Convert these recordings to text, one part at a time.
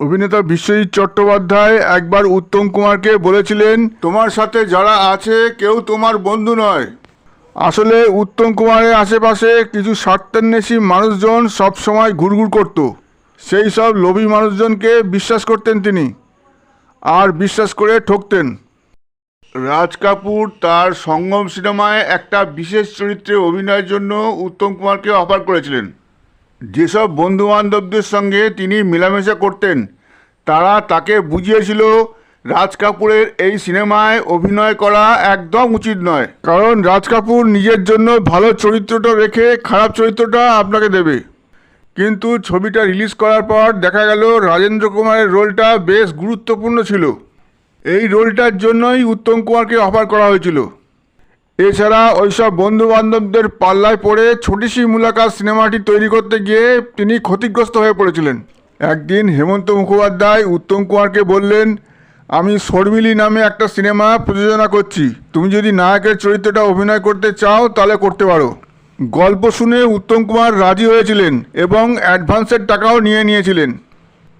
অভিনেতা বিশ্বজিৎ চট্টোপাধ্যায় একবার উত্তম কুমারকে বলেছিলেন, তোমার সাথে যারা আছে, কেউ তোমার বন্ধু নয়। আসলে উত্তম কুমারের আশেপাশে কিছু স্বার্থান্বেষী মানুষজন সবসময় ঘুরঘুর করত। সেই সব লোভী মানুষজনকে বিশ্বাস করতেন তিনি আর বিশ্বাস করে ঠকতেন। রাজ কাপুর তার সঙ্গম সিনেমায় একটা বিশেষ চরিত্রে অভিনয়ের জন্য উত্তম কুমারকে অফার করেছিলেন। যেসব বন্ধু বান্ধবদের সঙ্গে তিনি মেলামেশা করতেন, তারা তাকে বুঝিয়েছিল, রাজ কাপুরের এই সিনেমায় অভিনয় করা একদম উচিত নয়। কারণ রাজ কাপুর নিজের জন্য ভালো চরিত্রটা রেখে খারাপ চরিত্রটা আপনাকে দেবে। কিন্তু ছবিটা রিলিজ করার পর দেখা গেল রাজেন্দ্র কুমারের রোলটা বেশ গুরুত্বপূর্ণ ছিল। এই রোলটার জন্যই উত্তম কুমারকে অফার করা হয়েছিল। এছাড়া ওইসব বন্ধু বান্ধবদের পাল্লায় পড়ে ছোটি সি মুলাকাত সিনেমাটি তৈরি করতে গিয়ে তিনি ক্ষতিগ্রস্ত হয়ে পড়েছিলেন। একদিন হেমন্ত মুখোপাধ্যায় উত্তম কুমারকে বললেন, আমি শর্মিলি নামে একটা সিনেমা প্রযোজনা করছি। তুমি যদি নায়কের চরিত্রটা অভিনয় করতে চাও তাহলে করতে পারো গল্প শুনে উত্তম কুমার রাজি হয়েছিলেন এবং অ্যাডভান্সের টাকাও নিয়ে নিয়েছিলেন।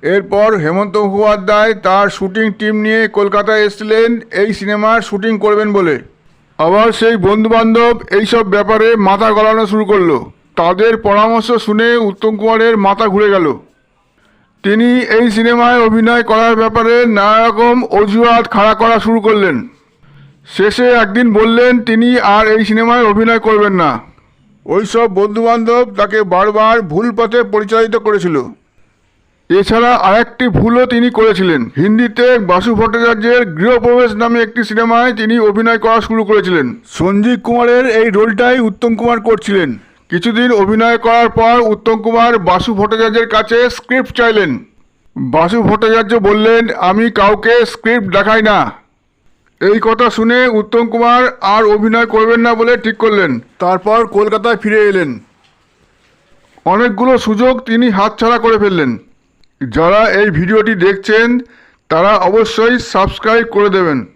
এরপর হেমন্ত মুখোপাধ্যায় তার শুটিং টিম নিয়ে কলকাতায় এসেছিলেন, এই সিনেমার শুটিং করবেন বলে। আবার সেই বন্ধুবান্ধব এইসব ব্যাপারে মাথা গলানো শুরু করল। তাদের পরামর্শ শুনে উত্তম কুমারের মাথা ঘুরে গেল। তিনি এই সিনেমায় অভিনয় করার ব্যাপারে নানা রকম অজুহাত খাড়া করা শুরু করলেন। শেষে একদিন বললেন, তিনি আর এই সিনেমায় অভিনয় করবেন না। ওইসব বন্ধুবান্ধব তাকে বারবার ভুল পথে পরিচালিত করেছিল। এছাড়া আরেকটি ভুলও তিনি করেছিলেন। হিন্দিতে বাসু ভট্টাচার্যের গৃহপ্রবেশ নামে একটি সিনেমায় তিনি অভিনয় করা শুরু করেছিলেন। সঞ্জীব কুমারের এই রোলটাই উত্তম কুমার করছিলেন। কিছুদিন অভিনয় করার পর উত্তম কুমার বাসু ভট্টাচার্যের কাছে স্ক্রিপ্ট চাইলেন। বাসু ভট্টাচার্য বললেন, আমি কাউকে স্ক্রিপ্ট দেখাই না। এই কথা শুনে উত্তম কুমার, আর অভিনয় করবেন না বলে ঠিক করলেন। তারপর কলকাতায় ফিরে এলেন। অনেকগুলো সুযোগ তিনি হাতছাড়া করে ফেললেন। যারা এই ভিডিওটি দেখছেন তারা অবশ্যই সাবস্ক্রাইব করে দেবেন।